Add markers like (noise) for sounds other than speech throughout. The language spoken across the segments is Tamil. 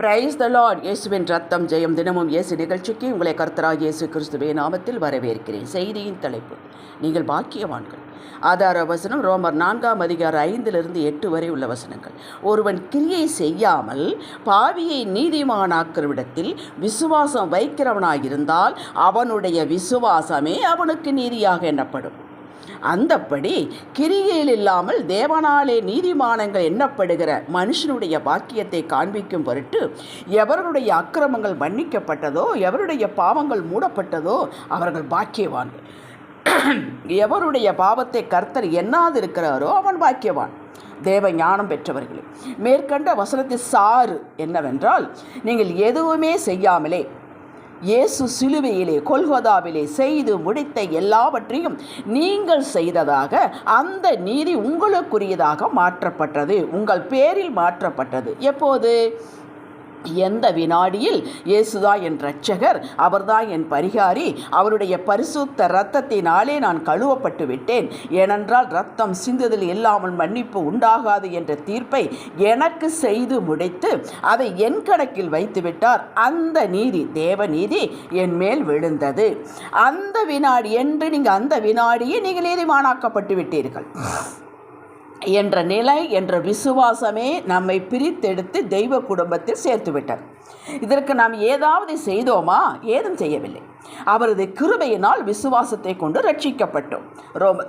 பிரைஸ் த லார்ட் இயேசுவின் ரத்தம் ஜெயம் தினமும் இயேசு நிகழ்ச்சிக்கு உங்களை கர்த்தராக இயேசு கிறிஸ்துவே நாமத்தில் வரவேற்கிறேன். செய்தியின் தலைப்பு நீங்கள் பாக்கியவான்கள். ஆதார வசனம் ரோமர் நான்காம் அதிகார ஐந்திலிருந்து எட்டு வரை உள்ள வசனங்கள். ஒருவன் கிரியை செய்யாமல் பாவியை நீதிமானாக்கிறவிடத்தில் விசுவாசம் வைக்கிறவனாயிருந்தால் அவனுடைய விசுவாசமே அவனுக்கு நீதியாக எண்ணப்படும். அந்தப்படி கிரிகையில் இல்லாமல் தேவனாலே நீதிமானங்கள் எண்ணப்படுகிற மனுஷனுடைய பாக்கியத்தை காண்பிக்கும் பொருட்டு எவருடைய அக்கிரமங்கள் மன்னிக்கப்பட்டதோ எவருடைய பாவங்கள் மூடப்பட்டதோ அவர்கள் பாக்கியவான்கள். எவருடைய பாவத்தை கர்த்தர் எண்ணாதிருக்கிறாரோ அவன் பாக்கியவான். தேவ ஞானம் பெற்றவர்களே மேற்கண்ட வசனத்தின் சாறு என்னவென்றால் நீங்கள் எதுவுமே செய்யாமலே இயேசு சிலுவையிலே கொல்கோதாவிலே செய்து முடித்த எல்லாவற்றையும் நீங்கள் செய்ததாக அந்த நீதி உங்களுக்குரியதாக மாற்றப்பட்டது. உங்கள் பேரில் மாற்றப்பட்டது. எப்போது? எந்த வினாடியில் இயேசுதா என் இரட்சகர் அவர்தான் என் பரிகாரி அவருடைய பரிசுத்த இரத்தத்தினாலே நான் கழுவப்பட்டு விட்டேன். ஏனென்றால் ரத்தம் சிந்துதல் இல்லாமல் மன்னிப்பு உண்டாகாது என்ற தீர்ப்பை எனக்கு செய்து முடித்து அதை என் கணக்கில் வைத்துவிட்டார் அந்த நீதி தேவ நீதி என் மேல் விழுந்தது. அந்த வினாடி என்று நீங்கள் அந்த வினாடியே நீங்கள் நீதிமானாக்கப்பட்டு விட்டீர்கள். என்ற நிலை என்ற விசுவாசமே நம்மை பிரித்தெடுத்து தெய்வ குடும்பத்தில் சேர்த்துவிட்டது. இதற்கு நாம் ஏதாவது செய்தோமா? ஏதும் செய்யவில்லை. அவரது கிருபையினால் விசுவாசத்தை கொண்டு ரட்சிக்கப்பட்டோம். ரோம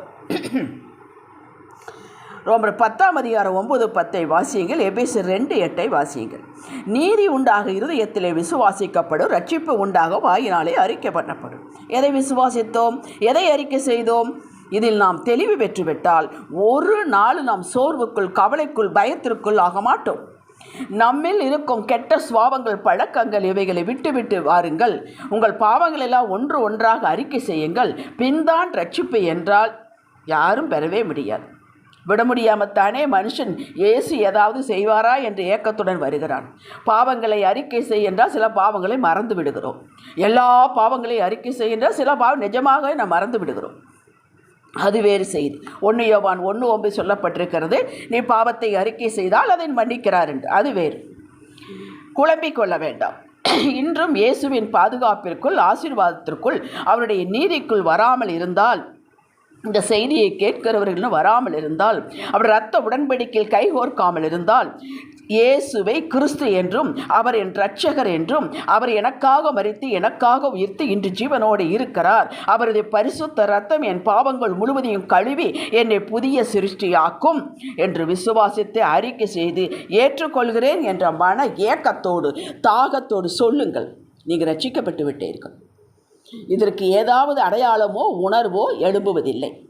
ரோமர் பத்தாம் அதிகாரம் ஒன்பது பத்தை வாசியுங்கள் எபேசு ரெண்டு எட்டை வாசியுங்கள். நீதி உண்டாக இருதயத்திலே விசுவாசிக்கப்படும் ரட்சிப்பு உண்டாக வாயினாலே அறிக்கை பண்ணப்படும் எதை விசுவாசித்தோம்? எதை அறிக்கை செய்தோம்? இதில் நாம் தெளிவு பெற்றுவிட்டால் ஒரு நாள் நாம் சோர்வுக்குள் கவலைக்குள் பயத்திற்குள் ஆக மாட்டோம். நம்மில் இருக்கும் கெட்ட சுவாபங்கள் பழக்கங்கள் இவைகளை விட்டுவிட்டு வாருங்கள். உங்கள் பாவங்கள் எல்லாம் ஒன்று ஒன்றாக அறிக்கை செய்யுங்கள். பின்தான் ரட்சிப்பு என்றால் யாரும் பெறவே முடியாது. விட முடியாமத்தானே மனுஷன் இயேசு ஏதாவது செய்வாரா என்ற ஏக்கத்துடன் வருகிறான். பாவங்களை அறிக்கை செய்கின்றால் சில பாவங்களை மறந்து விடுகிறோம். எல்லா பாவங்களையும் அறிக்கை செய்கின்றால் சில பாவம் நிஜமாக நாம் மறந்து விடுகிறோம். அது வேறு செய்தி. ஒன்று யோவான் ஒன்று ஒன்பது சொல்லப்பட்டிருக்கிறது. நீ பாவத்தை அறிக்கை செய்தால் அதை மன்னிக்கிறார் என்று. அது வேறு. குழம்பிக் கொள்ள வேண்டாம். (clears throat) இன்றும் இயேசுவின் பாதுகாப்பிற்குள் ஆசீர்வாதத்திற்குள் அவருடைய நீதிக்குள் வராமல் இருந்தால் இந்த செய்தியை கேட்கிறவர்களும் வராமல் இருந்தால் அவர் இரத்த உடன்படிக்கையில் கைகோர்க்காமல் இருந்தால் இயேசுவை கிறிஸ்து என்றும் அவர் என் இரட்சகர் என்றும் அவர் எனக்காக மறித்து எனக்காக உயிர்த்து இன்று ஜீவனோடு இருக்கிறார். அவரது பரிசுத்த ரத்தம் என் பாவங்கள் முழுவதையும் கழுவி என்னை புதிய சிருஷ்டியாக்கும் என்று விசுவாசித்து அறிக்கை செய்து ஏற்றுக்கொள்கிறேன் என்ற மன ஏக்கத்தோடு தாகத்தோடு சொல்லுங்கள். நீங்கள் ரட்சிக்கப்பட்டு விட்டீர்கள். இதற்கு ஏதாவது அடையாளமோ உணர்வோ எழும்புவதில்லை.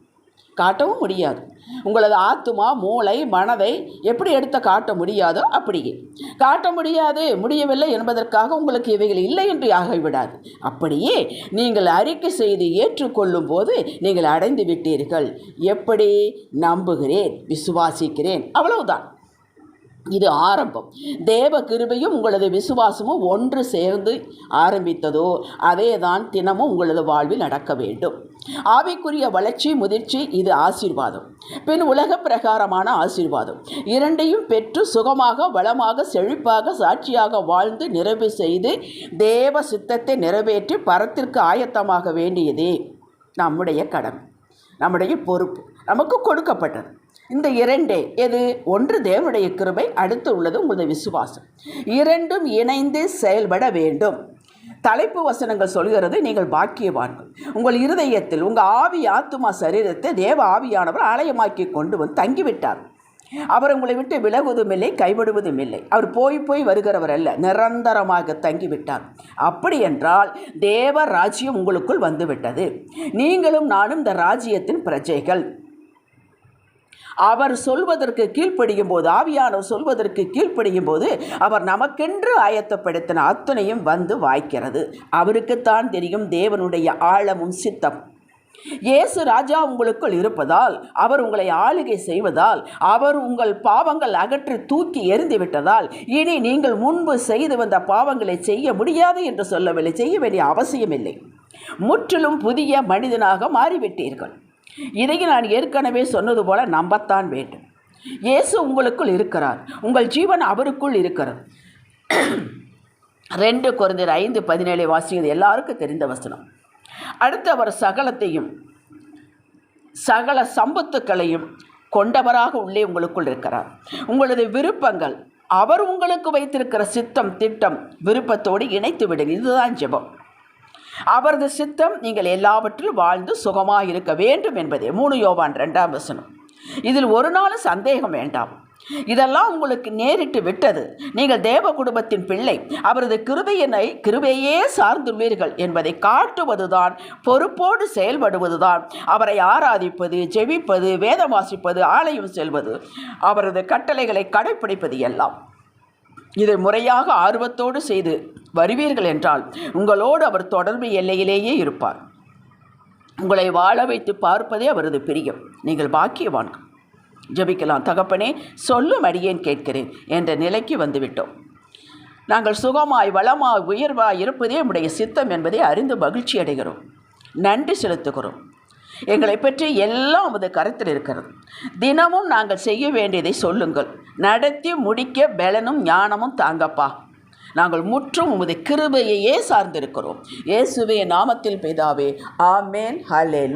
காட்டவும் முடியாது. உங்களது ஆத்துமா மூளை மனதை எப்படி எடுத்த காட்ட முடியாதோ அப்படியே. காட்ட முடியாது முடியவில்லை என்பதற்காக உங்களுக்கு இவைகள் இல்லை என்று ஆகிவிடாது. அப்படியே நீங்கள் அறிக்கை செய்து ஏற்றுக்கொள்ளும் போது நீங்கள் அடைந்து விட்டீர்கள். எப்படி? நம்புகிறேன் விசுவாசிக்கிறேன். அவ்வளவுதான். இது ஆரம்பம். தேவ கிருபையும் உங்களது விசுவாசமும் ஒன்று சேர்ந்து ஆரம்பித்ததோ அதே தான் தினமும் உங்களது வாழ்வில் நடக்க வேண்டும். ஆவிக்குரிய வளர்ச்சி முதிர்ச்சி இது ஆசீர்வாதம். பின் உலக பிரகாரமான ஆசீர்வாதம். இரண்டையும் பெற்று சுகமாக வளமாக செழிப்பாக சாட்சியாக வாழ்ந்து நிறைவு செய்து தேவ சித்தத்தை நிறைவேற்றி பரத்திற்கு ஆயத்தமாக வேண்டியதே நம்முடைய கடமை நம்முடைய பொறுப்பு நமக்கு கொடுக்கப்பட்டது. இந்த இரண்டே எது? ஒன்று தேவனுடைய கிருபை அடுத்து உள்ளது உங்களது விசுவாசம். இரண்டும் இணைந்து செயல்பட வேண்டும். தலைப்பு வசனங்கள் சொல்கிறது நீங்கள் பாக்கியவான்கள். உங்கள் இருதயத்தில் உங்கள் ஆவி ஆத்துமா சரீரத்தை தேவ ஆவியானவர் ஆலயமாக்கி கொண்டு வந்து தங்கிவிட்டார். அவர் உங்களை விட்டு விலகுவதும் இல்லை கைவிடுவதும் இல்லை. அவர் போய் போய் வருகிறவர் அல்ல நிரந்தரமாக தங்கிவிட்டார். அப்படி என்றால் தேவ ராஜ்யம் உங்களுக்குள் வந்துவிட்டது. நீங்களும் நானும் இந்த ராஜ்யத்தின் பிரஜைகள். அவர் சொல்வதற்கு கீழ்ப்படியும் போது ஆவியானவர் சொல்வதற்கு கீழ்ப்படியும் போது அவர் நமக்கென்று ஆயத்தப்படுத்தின அத்தனையும் வந்து வாய்க்கிறது. அவருக்குத்தான் தெரியும் தேவனுடைய ஆழமும் சித்தம். இயேசு ராஜா உங்களுக்குள் இருப்பதால் அவர் உங்களை ஆளுகை செய்வதால் அவர் உங்கள் பாவங்கள் அகற்றி தூக்கி எறிந்து விட்டதால் இனி நீங்கள் முன்பு செய்து வந்த பாவங்களை செய்ய முடியாது என்று சொல்லவில்லை செய்ய வேண்டிய அவசியமில்லை. முற்றிலும் புதிய மனிதனாக மாறிவிட்டீர்கள். இதையும் நான் ஏற்கனவே சொன்னது போல நம்பத்தான் வேண்டும். இயேசு உங்களுக்குள் இருக்கிறார். உங்கள் ஜீவன் அவருக்குள் இருக்கிறது. ரெண்டு குறைந்தர் ஐந்து பதினேழை வாசிக்கிறது. எல்லாருக்கும் தெரிந்த வசனம். அடுத்து அவர் சகலத்தையும் சகல சம்பத்துக்களையும் கொண்டவராக உள்ளே உங்களுக்குள் இருக்கிறார். உங்களது விருப்பங்கள் அவர் உங்களுக்கு வைத்திருக்கிற சித்தம் திட்டம் விருப்பத்தோடு இணைத்து விடுங்க இதுதான் ஜெபம். அவரது சித்தம் நீங்கள் எல்லாவற்றிலும் வாழ்ந்து சுகமாக இருக்க வேண்டும் என்பதே. மூணு யோவான் ரெண்டாம் வசனம். இதில் ஒரு நாள் சந்தேகம் வேண்டாம். இதெல்லாம் உங்களுக்கு நேரிட்டு விட்டது. நீங்கள் தேவ குடும்பத்தின் பிள்ளை. அவரது கிருபையினை கிருபையே சார்ந்துள்ளீர்கள் என்பதை காட்டுவதுதான் பொறுப்போடு செயல்படுவதுதான். அவரை ஆராதிப்பது ஜெபிப்பது வேதம் வாசிப்பது ஆலயம் செல்வது அவரது கட்டளைகளை கடைப்பிடிப்பது எல்லாம். இதை முறையாக ஆர்வத்தோடு செய்து வருவீர்கள் என்றால் உங்களோடு அவர் தொடர்பு எல்லையிலேயே இருப்பார். உங்களை வாழ வைத்து பார்ப்பதே அவரது பிரியம். நீங்கள் பாக்கியவான்கள். ஜெபிக்கலாம். தகப்பனே சொல்லும் அடியேன் கேட்கிறேன் என்ற நிலைக்கு வந்துவிட்டோம். நாங்கள் சுகமாய் வளமாய் உயர்வாய் இருப்பதே நம்முடைய சித்தம் என்பதை அறிந்து மகிழ்ச்சி அடைகிறோம் நன்றி செலுத்துகிறோம். எங்களை பற்றி எல்லாம் உமது கருத்தில் இருக்கிறது. தினமும் நாங்கள் செய்ய வேண்டியதை சொல்லுங்கள். நடத்தி முடிக்க பலனும் ஞானமும் தாங்கப்பா. நாங்கள் முற்றும் உமது கிருபையையே சார்ந்திருக்கிறோம். இயேசுவே நாமத்தில் பிதாவே. ஆமேன். ஹலே